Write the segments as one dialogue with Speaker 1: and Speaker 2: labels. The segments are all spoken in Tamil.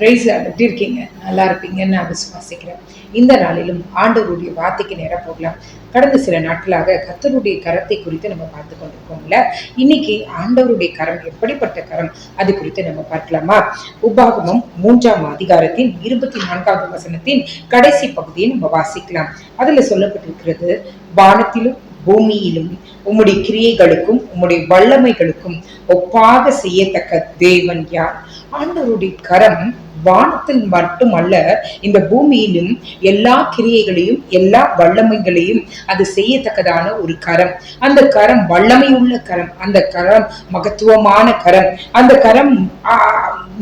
Speaker 1: பிரைஸ் எப்படி இருக்கீங்க நல்லா இருப்பீங்கன்னு நான் விசுவாசிக்கிறேன். இந்த நாளிலும் ஆண்டவருடைய வார்த்தைக்கு நேரம் போகலாம். கடந்த சில நாட்களாக கத்தருடைய கரத்தை குறித்து நம்ம பார்த்து கொண்டிருக்கோம்ல இன்னைக்கு ஆண்டவருடைய கரம் எப்படிப்பட்ட கரம்? அது குறித்து நம்ம பார்க்கலாமா? உபாகமம் மூன்றாம் அதிகாரத்தின் இருபத்தி நான்காவது வசனத்தின் கடைசி பகுதியை நம்ம வாசிக்கலாம். அதுல சொல்லப்பட்டிருக்கிறது வானத்திலும் பூமியிலும் உம்முடைய கிரியைகளுக்கும் உம்முடைய வல்லமைகளுக்கும் ஒப்பாக செய்யத்தக்க தேவன் யார்? ஆண்டவருடைய கரம் வானத்தில் மட்டுமல்ல இந்த பூமியிலும் எல்லா கிரியைகளையும் எல்லா வல்லமைகளையும் அது செய்யத்தக்கதான ஒரு கரம். அந்த கரம் வல்லமையுள்ள கரம் அந்த கரம் மகத்துவமான கரம். அந்த கரம் ஆ,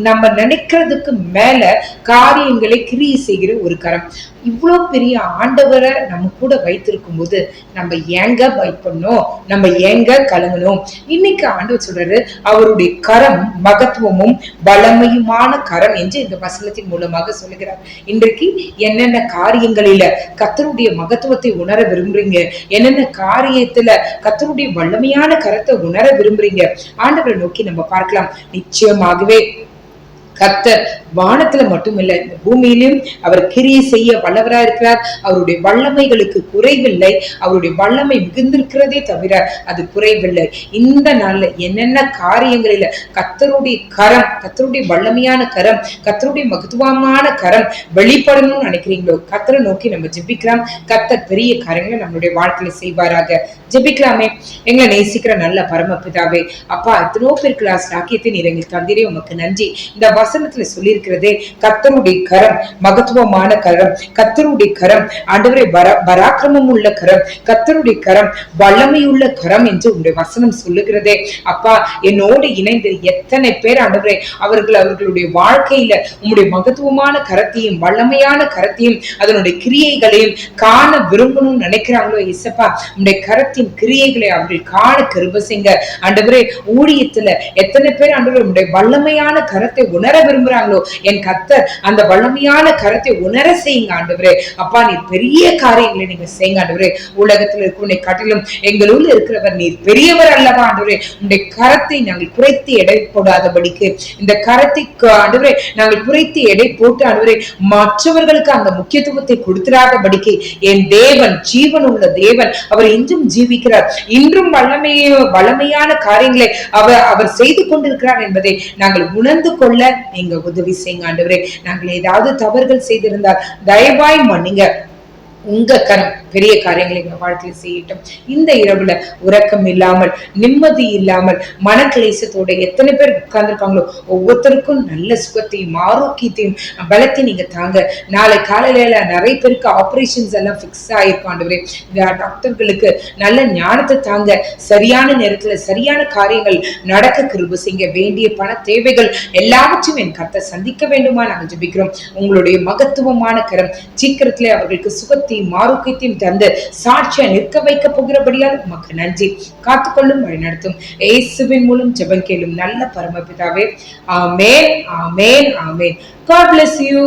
Speaker 1: நம்ம நினைக்கிறதுக்கு மேல காரியங்களை கிரிய செய்கிற ஒரு கரம். இவ்வளோ பெரிய ஆண்டவரை நம்ம கூட வைத்திருக்கும் போது நம்ம ஏங்க பயப்படணும்? நம்ம ஏங்க கலங்கணும்? இன்னைக்கு ஆண்டவர் சொல்றாரு அவருடைய கரம் மகத்துவமும் பலமையுமான கரம் என்று இந்த வசனத்தின் மூலமாக சொல்லுகிறார். இன்றைக்கு என்னென்ன காரியங்களில கத்தருடைய மகத்துவத்தை உணர விரும்புறீங்க? என்னென்ன காரியத்துல கத்தருடைய வல்லமையான கரத்தை உணர விரும்புறீங்க? ஆண்டவரை நோக்கி நம்ம பார்க்கலாம். நிச்சயமாகவே கத்தர் வானத்துல மட்டுமில்லை இந்த பூமியிலும் அவர் கிரியை செய்ய வல்லவரா இருக்கிறார். அவருடைய வல்லமைகளுக்கு குறைவில்லை. அவருடைய வல்லமை மிகுந்திருக்கிறதே தவிர அது குறைவில்லை. இந்த நாள்ல என்னென்ன காரியங்களில கத்தருடைய கரம் கத்தருடைய வல்லமையான கரம் கத்தருடைய மகத்துவமான கரம் வெளிப்படணும்னு நினைக்கிறீங்களோ? கத்தரை நோக்கி நம்ம ஜெபிக்கலாம். கத்தர் பெரிய காரியங்களை நம்மளுடைய வாழ்க்கையில செய்வாராக. ஜெபிக்கலாமே. எங்களை நேசிக்கிற நல்ல பரமபிதாவே அப்பா எத்தனோ பேருக்கு சாக்கியத்தை நீர் எங்களுக்கு தந்திரே. உமக்கு நன்றி. இந்த வசனத்துல சொல்லியிருக்கிறதே கத்தருடைய கரம் மகத்துவமான கரம் கத்தருடைய கரம் ஆண்டவரை பராக்கிரமம் உள்ள கரம் கத்தருடைய கரம் வல்லமையுள்ள கரம் என்று உங்களுடைய வசனம் சொல்லுகிறதே. அப்பா என்னோடு இணைந்து எத்தனை பேர் ஆண்டவரை அவர்கள் அவர்களுடைய வாழ்க்கையில உங்களுடைய மகத்துவமான கரத்தையும் வல்லமையான கரத்தையும் அதனுடைய கிரியைகளையும் காண விரும்பணும்னு நினைக்கிறாங்களோ இசப்பா உங்களுடைய கரத்தின் கிரியைகளை அவர்கள் காண கருபசிங்க ஆண்டவரே ஊழியத்துல எத்தனை பேர் ஆண்டவரே உங்களுடைய வல்லமையான கரத்தை உணர விரும்புறாங்களோ? என் கத்தர் அந்த வல்லமையான கரத்தை உணர செய்யுங்க ஆண்டவரே. அப்பா நீர் பெரிய காரியங்களை நீங்க செய்யுங்க ஆண்டவரே. உலகத்தில் இருக்கிற காட்டிலும் எங்களுள்ள இருக்கிறவர் நீர் பெரியவர் அல்லவா ஆண்டவரே. உங்களுடைய கரத்தை நாங்கள் குறைத்து எடை போடாதபடிக்கு இந்த கரத்தை ஆண்டவரே நாங்கள் குறைத்து எடை போட்டு ஆண்டவரே மற்றவர்களுக்கு அந்த முக்கியத்துவத்தை கொடுத்துடாதபடிக்கு என் தேவன் ஜீவன் உள்ள தேவன் அவர் இன்றும் ஜீவிக்கிறார். இன்றும் வல்லமைய வல்லமையான காரியங்களை அவர் அவர் செய்து கொண்டிருக்கிறார் என்பதை நாங்கள் உணர்ந்து கொள்ள நீங்க உதவி செய்யுங்க ஆண்டவரே. நாங்கள் ஏதாவது தவறுகள் செய்திருந்தால் தயவாய் மன்னிங்க. உங்க கரம் பெரிய காரியங்களை எங்க வாழ்க்கையில் செய்யட்டும். இந்த இரவுல உறக்கம் இல்லாமல் நிம்மதி இல்லாமல் மன கிளேசத்தோட எத்தனை பேர் உட்கார்ந்துருக்காங்களோ ஒவ்வொருத்தருக்கும் நல்ல சுகத்தையும் ஆரோக்கியத்தையும் பலத்தையும் நீங்க தாங்க. நாளை காலையில நிறைய பேருக்கு ஆப்ரேஷன்ஸ் எல்லாம் ஃபிக்ஸ் ஆயிருக்கும் ஆண்டவரே. டாக்டர்களுக்கு நல்ல ஞானத்தை தாங்க. சரியான நேரத்துல சரியான காரியங்கள் நடக்க கிருப செய்ய வேண்டிய பண தேவைகள் எல்லாவற்றையும் என் கத்தை சந்திக்க வேண்டுமா நாங்கள் ஜபிக்கிறோம். உங்களுடைய மகத்துவமான கரம் சீக்கிரத்திலே அவர்களுக்கு சுகத்தை ஆரோக்கியத்தையும் தந்து சாட்சியா நிற்க வைக்க போகிறபடியால் உமக்கு நன்றி. காத்துக்கொள்ளும் வழி நடத்தும் இயேசுவின் மூலம் ஜபம் கேளும் நல்ல பரமபிதாவே. ஆமேன் ஆமேன் ஆமேன். God bless you